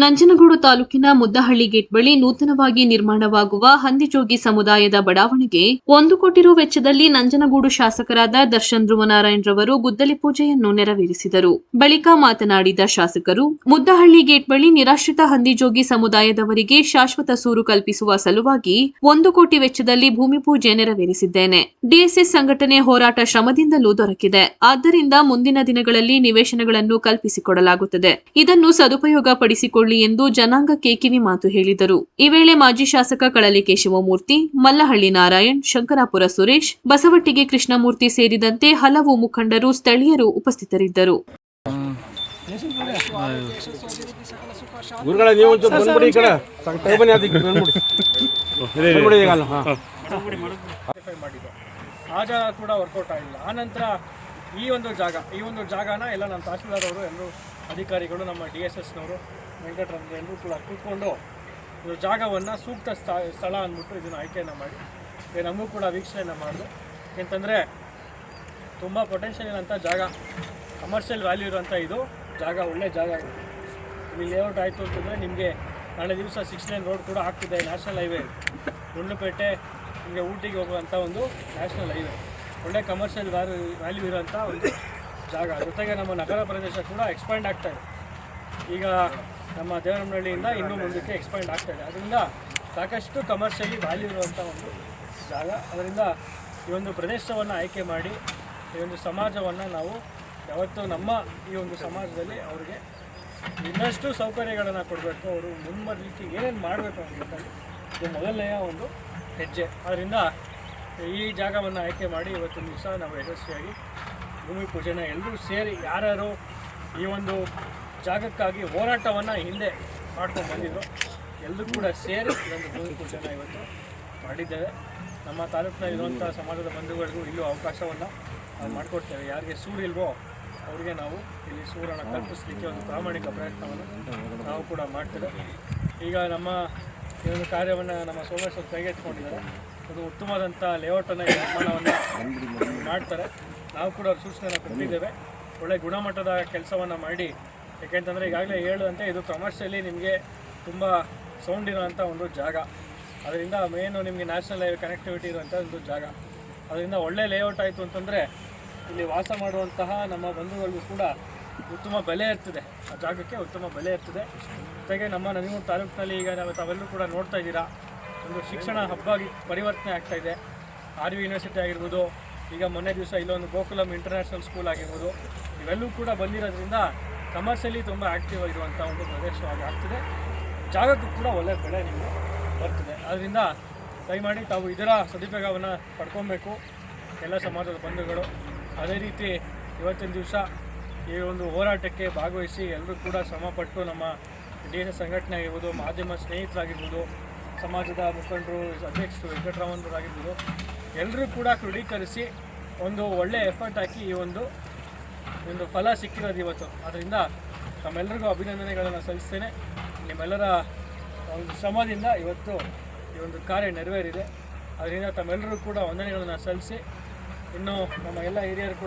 ನಂಜನಗೂಡು ತಾಲೂಕಿನ ಮುದ್ದಹಳ್ಳಿ ಗೇಟ್ ಬಳಿ ನೂತನವಾಗಿ ನಿರ್ಮಾಣವಾಗುವ ಹಂದಿಜೋಗಿ ಸಮುದಾಯದ ಬಡಾವಣೆಗೆ ಒಂದು ಕೋಟಿ ರು ವೆಚ್ಚದಲ್ಲಿ ನಂಜನಗೂಡು ಶಾಸಕರಾದ ದರ್ಶನ್ ಧ್ರುವನಾರಾಯಣ್ ರವರು ಗುದ್ದಲಿ ಪೂಜೆಯನ್ನು ನೆರವೇರಿಸಿದರು. ಬಳಿಕ ಮಾತನಾಡಿದ ಶಾಸಕರು, ಮುದ್ದಹಳ್ಳಿ ಗೇಟ್ ಬಳಿ ನಿರಾಶ್ರಿತ ಹಂದಿಜೋಗಿ ಸಮುದಾಯದವರಿಗೆ ಶಾಶ್ವತ ಸೂರು ಕಲ್ಪಿಸುವ ಸಲುವಾಗಿ ಒಂದು ಕೋಟಿ ವೆಚ್ಚದಲ್ಲಿ ಭೂಮಿ ಪೂಜೆ ನೆರವೇರಿಸಿದ್ದೇನೆ. ಡಿಎಸ್ಎಸ್ ಸಂಘಟನೆ ಹೋರಾಟ ಶ್ರಮದಿಂದಲೂ ದೊರಕಿದೆ. ಆದ್ದರಿಂದ ಮುಂದಿನ ದಿನಗಳಲ್ಲಿ ನಿವೇಶನಗಳನ್ನು ಕಲ್ಪಿಸಿಕೊಡಲಾಗುತ್ತದೆ. ಇದನ್ನು ಸದುಪಯೋಗ ಪಡಿಸಿಕೊಳ್ಳಿ ಎಂದು ಜನಾಂಗ ಕೇಕಿವಿ ಮಾತು ಹೇಳಿದರು. ಈ ವೇಳೆ ಮಾಜಿ ಶಾಸಕ ಕಳಲಿಕೆ ಕೇಶವಮೂರ್ತಿ ಮಲ್ಲಹಳ್ಳಿ ನಾರಾಯಣ್ ಶಂಕರಾಪುರ ಸುರೇಶ್ ಬಸವಟ್ಟಿಗೆ ಕೃಷ್ಣಮೂರ್ತಿ ಸೇರಿದಂತೆ ಹಲವು ಮುಖಂಡರು ಸ್ಥಳೀಯರು ಉಪಸ್ಥಿತರಿದ್ದರು. ಗುರುಗಳ ನೀವು ಒಂಚೂರು ಬಂದ್ಬಿಡಿ ಈ ಕಡೆ. ತಗೊಬನ್ನಿ ಅದಕ್ಕೆ ಬಂದ್ಬಿಡಿ. ಬಂದ್ಬಿಡಿ ಈಗ ಅಲ್ಲ ಹಾಂ. ಮಾಡಿಫೈ ಮಾಡಿದ್ದು ಆ ಜಾಗ ಕೂಡ ವರ್ಕೌಟ್ ಆಗಿಲ್ಲ. ಆನಂತರ ಈ ಒಂದು ಜಾಗ ಈ ಒಂದು ಜಾಗನ ಎಲ್ಲ ನಮ್ಮ ತಹಸೀಲ್ದಾರ್ ಅವರು ಎಲ್ಲರೂ ಅಧಿಕಾರಿಗಳು ನಮ್ಮ ಡಿ ಎಸ್ ಎಸ್ನವರು, ವೆಂಕಟರಮಣ ಎಲ್ಲರೂ ಕೂಡ ಕೂತ್ಕೊಂಡು ಇದು ಜಾಗವನ್ನು ಸೂಕ್ತ ಸ್ಥ, ಸ್ಥಳ ಅಂದ್ಬಿಟ್ಟು ಇದನ್ನು ಆಯ್ಕೆಯನ್ನು ಮಾಡಿ ನಮಗೂ ಕೂಡ ವೀಕ್ಷಣೆಯನ್ನು ಮಾಡಿದ್ರು ಏಕೆಂತಂದರೆ ತುಂಬ ಪೊಟೆನ್ಷಿಯಲ್ ಇರೋಂಥ ಜಾಗ ಕಮರ್ಷಿಯಲ್ ವ್ಯಾಲ್ಯೂ ಇರೋಂಥ ಇದು ಜಾಗ, ಒಳ್ಳೆ ಜಾಗ. ಇಲ್ಲಿ ಲೇಔಟ್ ಆಯಿತು ಅಂತಂದರೆ ನಿಮಗೆ ನಾಳೆ ದಿವಸ ಸಿಕ್ಸ್ ಲೈನ್ ರೋಡ್ ಕೂಡ ಆಗ್ತಿದೆ ನ್ಯಾಷನಲ್ ಹೈವೇ ಗುಂಡ್ಲುಪೇಟೆ, ನಿಮಗೆ ಊಟಿಗೆ ಹೋಗುವಂಥ ಒಂದು ನ್ಯಾಷನಲ್ ಹೈವೇ ಒಳ್ಳೆ ಕಮರ್ಷಿಯಲ್ ವ್ಯಾಲ್ಯೂ ವ್ಯಾಲ್ಯೂ ಇರೋಂಥ ಒಂದು ಜಾಗ. ಜೊತೆಗೆ ನಮ್ಮ ನಗರ ಪ್ರದೇಶ ಕೂಡ ಎಕ್ಸ್ಪ್ಯಾಂಡ್ ಆಗ್ತಾ ಇದೆ. ಈಗ ನಮ್ಮ ದೇವರಮನಹಳ್ಳಿಯಿಂದ ಇನ್ನೂ ಮುಂದಕ್ಕೆ ಎಕ್ಸ್ಪ್ಯಾಂಡ್ ಆಗ್ತಾ ಇದೆ. ಅದರಿಂದ ಸಾಕಷ್ಟು ಕಮರ್ಷಿಯಲಿ ವ್ಯಾಲ್ಯೂ ಇರುವಂಥ ಒಂದು ಜಾಗ. ಅದರಿಂದ ಈ ಒಂದು ಪ್ರದೇಶವನ್ನು ಆಯ್ಕೆ ಮಾಡಿ, ಈ ಒಂದು ಸಮಾಜವನ್ನು ನಾವು ಯಾವತ್ತೂ ನಮ್ಮ ಈ ಒಂದು ಸಮಾಜದಲ್ಲಿ ಅವರಿಗೆ ಇನ್ನಷ್ಟು ಸೌಕರ್ಯಗಳನ್ನು ಕೊಡಬೇಕು. ಅವರು ಮುನ್ಮರಲಿಕ್ಕೆ ಏನೇನು ಮಾಡಬೇಕು ಅಂತ ಇದು ಮೊದಲನೆಯ ಒಂದು ಹೆಜ್ಜೆ. ಅದರಿಂದ ಈ ಜಾಗವನ್ನು ಆಯ್ಕೆ ಮಾಡಿ ಇವತ್ತಿನ ದಿವಸ ನಾವು ಯಶಸ್ವಿಯಾಗಿ ಭೂಮಿ ಪೂಜೆನ ಎಲ್ಲರೂ ಸೇರಿ ಯಾರ್ಯಾರು ಈ ಒಂದು ಜಾಗಕ್ಕಾಗಿ ಹೋರಾಟವನ್ನು ಹಿಂದೆ ಮಾಡ್ಕೊಂಡು ಬಂದಿದ್ರು ಎಲ್ಲರೂ ಕೂಡ ಸೇರಿ ಈ ಒಂದು ಭೂಮಿ ಪೂಜೆನ ಇವತ್ತು ಮಾಡಿದ್ದೇವೆ. ನಮ್ಮ ತಾಲೂಕಿನ ಇರುವಂಥ ಸಮಾಜದ ಬಂಧುಗಳಿಗೂ ಇಲ್ಲೂ ಅವಕಾಶವನ್ನು ನಾವು ಮಾಡಿಕೊಡ್ತೇವೆ. ಯಾರಿಗೆ ಸೂರು ಇಲ್ವೋ ಅವರಿಗೆ ನಾವು ಇಲ್ಲಿ ಸೂರನ್ನು ಕಲ್ಪಿಸಲಿಕ್ಕೆ ಒಂದು ಪ್ರಾಮಾಣಿಕ ಪ್ರಯತ್ನವನ್ನು ನಾವು ಕೂಡ ಮಾಡ್ತೇವೆ. ಈಗ ನಮ್ಮ ಈ ಒಂದು ಕಾರ್ಯವನ್ನು ನಮ್ಮ ಸೋಮೇಶ್ವರ್ ಕೈಗೆತ್ತಿಕೊಂಡಿದ್ದಾರೆ. ಅದು ಉತ್ತಮವಾದಂಥ ಲೇಔಟನ್ನು ನಿರ್ಮಾಣವನ್ನು ಮಾಡ್ತಾರೆ. ನಾವು ಕೂಡ ಅವ್ರ ಸೂಚನೆಯನ್ನು ಕೊಟ್ಟಿದ್ದೇವೆ. ಒಳ್ಳೆ ಗುಣಮಟ್ಟದ ಕೆಲಸವನ್ನು ಮಾಡಿ. ಯಾಕೆಂತಂದರೆ ಈಗಾಗಲೇ ಹೇಳುವಂತೆ ಇದು ಕಮರ್ಷಿಯಲಿ ನಿಮಗೆ ತುಂಬ ಸೌಂಡ್ ಇರೋವಂಥ ಒಂದು ಜಾಗ. ಅದರಿಂದ ಮೇನು ನಿಮಗೆ ನ್ಯಾಷನಲ್ ಹೈವೇ ಕನೆಕ್ಟಿವಿಟಿ ಇರುವಂಥ ಒಂದು ಜಾಗ. ಅದರಿಂದ ಒಳ್ಳೆ ಲೇಔಟ್ ಆಯಿತು ಅಂತಂದರೆ, ಇಲ್ಲಿ ವಾಸ ಮಾಡುವಂತಹ ನಮ್ಮ ಬಂಧುಗಳಿಗೂ ಕೂಡ ಉತ್ತಮ ಬೆಲೆ ಇರ್ತದೆ. ಆ ಜಾಗಕ್ಕೆ ಉತ್ತಮ ಬೆಲೆ ಇರ್ತದೆ. ಜೊತೆಗೆ ನಮ್ಮ ನನಿಮೂರು ತಾಲೂಕಿನಲ್ಲಿ ಈಗ ನಾವು ತಾವೆಲ್ಲರೂ ಕೂಡ ನೋಡ್ತಾ ಇದ್ದೀರಾ, ಒಂದು ಶಿಕ್ಷಣ ಹಬ್ಬ ಆಗಿ ಪರಿವರ್ತನೆ ಆಗ್ತಾ ಇದೆ. ಆರ್ ವಿ ಯೂನಿವರ್ಸಿಟಿ ಆಗಿರ್ಬೋದು ಈಗ ಮೊನ್ನೆ ದಿವಸ ಇಲ್ಲೊಂದು ಗೋಕುಲಂ ಇಂಟರ್ನ್ಯಾಷನಲ್ ಸ್ಕೂಲ್ ಆಗಿರ್ಬೋದು ಇವೆಲ್ಲವೂ ಕೂಡ ಬಂದಿರೋದ್ರಿಂದ ಕಮರ್ಷಿಯಲಿ ತುಂಬ ಆ್ಯಕ್ಟಿವ್ ಆಗಿರುವಂಥ ಒಂದು ಪ್ರದೇಶವಾಗಿ ಆಗ್ತದೆ. ಜಾಗಕ್ಕೂ ಕೂಡ ಒಳ್ಳೆ ಬೆಳೆ ನಿಮಗೆ ಬರ್ತದೆ. ಅದರಿಂದ ದಯಮಾಡಿ ತಾವು ಇದರ ಸದುಪಯೋಗವನ್ನು ಪಡ್ಕೊಬೇಕು. ಎಲ್ಲ ಸಮಾಜದ ಬಂಧುಗಳು, ಅದೇ ರೀತಿ ಇವತ್ತಿನ ದಿವಸ ಈ ಒಂದು ಹೋರಾಟಕ್ಕೆ ಭಾಗವಹಿಸಿ ಎಲ್ಲರೂ ಕೂಡ ಶ್ರಮಪಟ್ಟು ನಮ್ಮ ದೇಶ ಸಂಘಟನೆ ಆಗಿರ್ಬೋದು, ಮಾಧ್ಯಮ ಸ್ನೇಹಿತರಾಗಿರ್ಬೋದು ಸಮಾಜದ ಮುಖಂಡರು, ಅಧ್ಯಕ್ಷರು ವೆಂಕಟರಾಮನವರಾಗಿರ್ಬೋದು ಎಲ್ಲರೂ ಕೂಡ ಕ್ರೋಢೀಕರಿಸಿ ಒಂದು ಒಳ್ಳೆಯ ಎಫರ್ಟ್ ಹಾಕಿ ಈ ಒಂದು ಒಂದು ಫಲ ಸಿಕ್ಕಿರೋದು ಇವತ್ತು. ಅದರಿಂದ ತಮ್ಮೆಲ್ಲರಿಗೂ ಅಭಿನಂದನೆಗಳನ್ನು ಸಲ್ಲಿಸ್ತೇನೆ. ನಿಮ್ಮೆಲ್ಲರ ಒಂದು ಶ್ರಮದಿಂದ ಇವತ್ತು ಈ ಒಂದು ಕಾರ್ಯ ನೆರವೇರಿದೆ. ಅದರಿಂದ ತಮ್ಮೆಲ್ಲರೂ ಕೂಡ ವಂದನೆಗಳನ್ನು ಸಲ್ಲಿಸಿ, ಇನ್ನು ನಮ್ಮ ಎಲ್ಲ ಹಿರಿಯರು